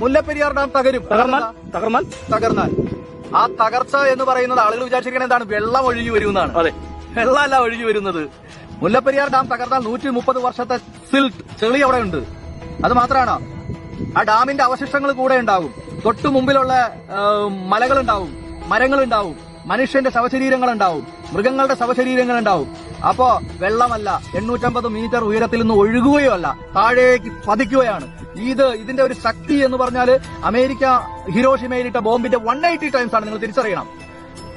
Mullaperiyar dam തകരും. തകർന്നാൽ? തകർന്നാൽ? തകർന്നാൽ. ആ തകർച്ച എന്ന് പറയുന്നത് ആളുകൾ വിചാരിച്ചിരിക്കുന്നത് എന്താണ്? വെള്ളം ഒഴുകി വരുമെന്നാണ്. അതെ. വെള്ളമല്ല ഒഴുകി വരുന്നത്. മുല്ലപ്പെരിയാർ ഡാം തകർന്നാൽ നൂറ്റി മുപ്പത് വർഷത്തെ സിൽട്ട് ചെളി അവിടെ ഉണ്ട്. അത് മാത്രമാണ് ആ ഡാമിന്റെ അവശിഷ്ടങ്ങൾ കൂടെ ഉണ്ടാവും. തൊട്ടു മുമ്പിലുള്ള മരങ്ങൾ ഉണ്ടാവും മനുഷ്യന്റെ ശവശരീരങ്ങൾ ഉണ്ടാവും മൃഗങ്ങളുടെ ശവശരീരങ്ങൾ ഉണ്ടാവും അപ്പോ വെള്ളമല്ല. എണ്ണൂറ്റമ്പത് മീറ്റർ ഉയരത്തിൽ നിന്ന് ഒഴുകുകയോ അല്ല താഴേക്ക് പതിക്കുകയാണ്. ഇത് ഇതിന്റെ ഒരു ശക്തി എന്ന് പറഞ്ഞാൽ അമേരിക്ക ഹിരോഷിമയിലിട്ട ബോംബിന്റെ വൺ എയ്റ്റി ടൈംസ് ആണ് നിങ്ങൾ തിരിച്ചറിയണം.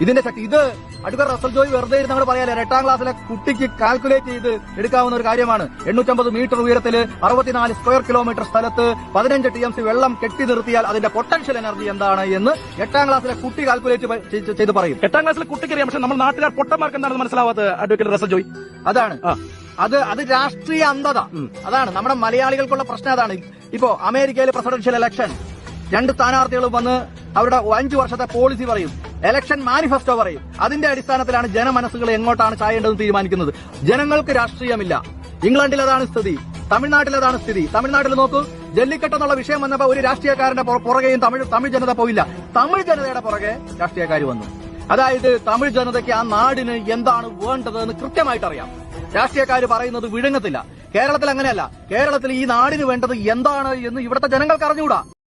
ഇതിന്റെ ശക്തി. ഇത് അടുത്ത റസൽ ജോയ് വെറുതെ ഇരുന്ന് നമ്മൾ പറയാലേ എട്ടാം ക്ലാസ്സിലെ കുട്ടിക്ക് കാൽക്കുലേറ്റ് ചെയ്ത് എടുക്കാവുന്ന ഒരു കാര്യമാണ്. എണ്ണൂറ്റമ്പത് മീറ്റർ ഉയരത്തിൽ അറുപത്തിനാല് സ്ക്വയർ കിലോമീറ്റർ സ്ഥലത്ത് പതിനഞ്ച് ടി എം സി വെള്ളം കെട്ടി നിർത്തിയാൽ അതിന്റെ പൊട്ടൻഷ്യൽ എനർജി എന്താണ് എന്ന് എട്ടാം ക്ലാസ്സിലെ കുട്ടി കാൽക്കുലേറ്റ് ചെയ്ത് പറയും. എട്ടാം ക്ലാസ്സിലെ കുട്ടിക്ക് അറിയാം പക്ഷെ നമ്മൾ നാട്ടുകാർ പൊട്ടന്മാർക്ക് എന്താണെന്ന് മനസ്സിലാവാത്ത അഡ്വക്കേറ്റ് റസൽ ജോയ്? അതാണ്. അത് അത് രാഷ്ട്രീയ അന്ധത. അതാണ് നമ്മുടെ മലയാളികൾക്കുള്ള പ്രശ്നം അതാണ്. ഇപ്പോ അമേരിക്കയിലെ പ്രസിഡൻഷ്യൽ ഇലക്ഷൻ രണ്ട് സ്ഥാനാർത്ഥികൾ വന്ന് അവരുടെ അഞ്ചു വർഷത്തെ പോളിസി പറയും. ഇലക്ഷൻ മാനിഫെസ്റ്റോ പറയും. അതിന്റെ അടിസ്ഥാനത്തിലാണ് ജനമനസ്സുകൾ എങ്ങോട്ടാണ് ചായേണ്ടതെന്ന് തീരുമാനിക്കുന്നത്. ജനങ്ങൾക്ക് രാഷ്ട്രീയമില്ല. ഇംഗ്ലണ്ടിൽ അതാണ് സ്ഥിതി. തമിഴ്നാട്ടിൽ അതാണ് സ്ഥിതി. തമിഴ്നാട്ടിൽ നോക്കൂ ജല്ലിക്കെട്ടെന്നുള്ള വിഷയം വന്നപ്പോ ഒരു രാഷ്ട്രീയക്കാരന്റെ പുറ- പുറകെയും തമിഴ് തമിഴ് ജനത പോയില്ല. തമിഴ് ജനതയുടെ പുറകെ രാഷ്ട്രീയക്കാർ വന്നു. അതായത് തമിഴ് ജനതയ്ക്ക് ആ നാടിന് എന്താണ് വേണ്ടത് എന്ന് കൃത്യമായിട്ട് അറിയാം രാഷ്ട്രീയക്കാർ പറയുന്നത് വിഴുങ്ങത്തില്ല. കേരളത്തിൽ അങ്ങനെയല്ല. കേരളത്തിൽ ഈ നാടിന് വേണ്ടത് എന്താണ് എന്ന് ഇവിടുത്തെ ജനങ്ങൾക്ക് അറിഞ്ഞുകൂടാ